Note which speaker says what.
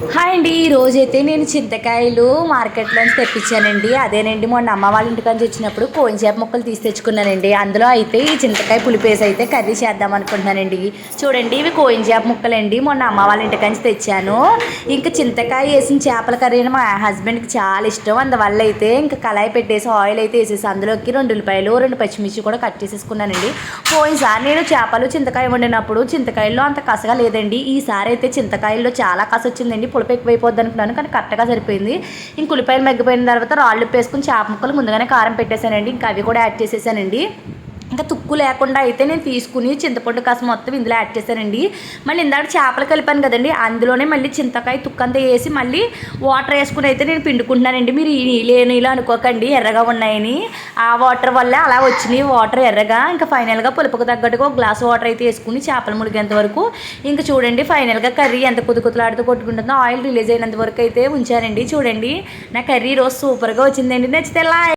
Speaker 1: Hi అండి. ఈరోజైతే నేను చింతకాయలు మార్కెట్లోంచి తెప్పించానండి. అదేనండి మొన్న అమ్మ వాళ్ళ ఇంటికి నుంచి వచ్చినప్పుడు కోయిన్ చేప ముక్కలు తీసి తెచ్చుకున్నానండి. అందులో అయితే ఈ చింతకాయ పులిపేసి అయితే కర్రీ చేద్దాం అనుకుంటున్నానండి. చూడండి ఇవి కోయిన్ చేప ముక్కలండి. మొన్న అమ్మ వాళ్ళ ఇంటికి నుంచి తెచ్చాను. ఇంకా చింతకాయ వేసిన చేపల కర్రీ మా హస్బెండ్కి చాలా ఇష్టం. అందువల్ల అయితే ఇంకా కళాయి పెట్టేసి ఆయిల్ అయితే వేసేసి అందులోకి రెండు ఉల్లిపాయలు రెండు పచ్చిమిర్చి కూడా కట్ చేసేసుకున్నానండి. పోయినసారి నేను చేపలు చింతకాయ వండినప్పుడు చింతకాయల్లో అంత కసగా లేదండి. ఈసారి అయితే చింతకాయల్లో చాలా కస వచ్చిందండి. పులుపు ఎక్కువైపోద్ది అనుకున్నాను కానీ కరెక్ట్గా సరిపోయింది. ఇంక ఉల్లిపాయలు మగ్గిపోయిన తర్వాత రాళ్ళు ఉప్పేసుకుని చేప ముక్కలు ముందుగానే కారం పెట్టేశానండి. ఇంకా అవి కూడా యాడ్ చేసేసానండి. ఇంకా తుక్కు లేకుండా అయితే నేను తీసుకుని చింతపండు కాస్త మొత్తం ఇందులో యాడ్ చేశానండి. మళ్ళీ ఇందాక చేపలు కలిపాను కదండి అందులోనే మళ్ళీ చింతకాయ తుక్కంతా వేసి మళ్ళీ వాటర్ వేసుకుని అయితే నేను పిండుకుంటున్నానండి. మీరు ఈ నీళ్ళు ఏ నీళ్ళు అనుకోకండి ఎర్రగా ఉన్నాయని. ఆ వాటర్ వల్ల అలా వచ్చినాయి వాటర్ ఎర్రగా. ఇంకా ఫైనల్గా పులుపుకు తగ్గట్టుగా ఒక గ్లాస్ వాటర్ అయితే వేసుకుని చేపలు ములిగేంత వరకు. ఇంకా చూడండి ఫైనల్గా కర్రీ ఎంత కుదుకుతులాడుతూ కొట్టుకుంటుందో ఆయిల్ రిలీజ్ అయినంత వరకు అయితే ఉంచారండి చూడండి నా కర్రీ రోజు సూపర్గా వచ్చిందండి. నచ్చితే లైక్